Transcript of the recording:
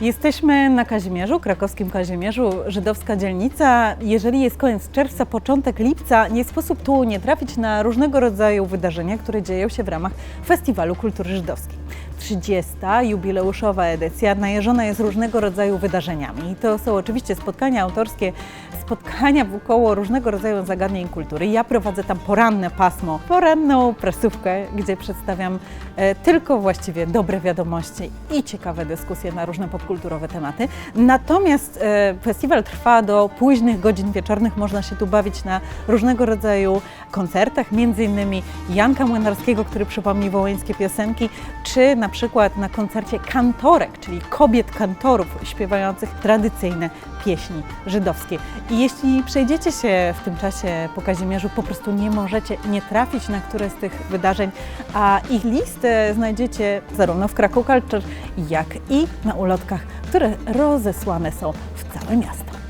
Jesteśmy na Kazimierzu, krakowskim Kazimierzu, żydowska dzielnica. Jeżeli jest koniec czerwca, początek lipca, nie sposób tu nie trafić na różnego rodzaju wydarzenia, które dzieją się w ramach Festiwalu Kultury Żydowskiej. 30. jubileuszowa edycja najeżona jest różnego rodzaju wydarzeniami. I to są oczywiście spotkania autorskie, spotkania wokoło różnego rodzaju zagadnień kultury. Ja prowadzę tam poranne pasmo, poranną prasówkę, gdzie przedstawiam e, tylko właściwie dobre wiadomości i ciekawe dyskusje na różne popkulturowe tematy. Natomiast e, festiwal trwa do późnych godzin wieczornych. Można się tu bawić na różnego rodzaju koncertach, między innymi Janka Młynarskiego, który przypomni wołyńskie piosenki, czy na przykład na koncercie kantorek, czyli kobiet kantorów śpiewających tradycyjne pieśni żydowskie. I jeśli przejdziecie się w tym czasie po Kazimierzu, po prostu nie możecie nie trafić na które z tych wydarzeń, a ich listę znajdziecie zarówno w Krakow Culture, jak i na ulotkach, które rozesłane są w całe miasto.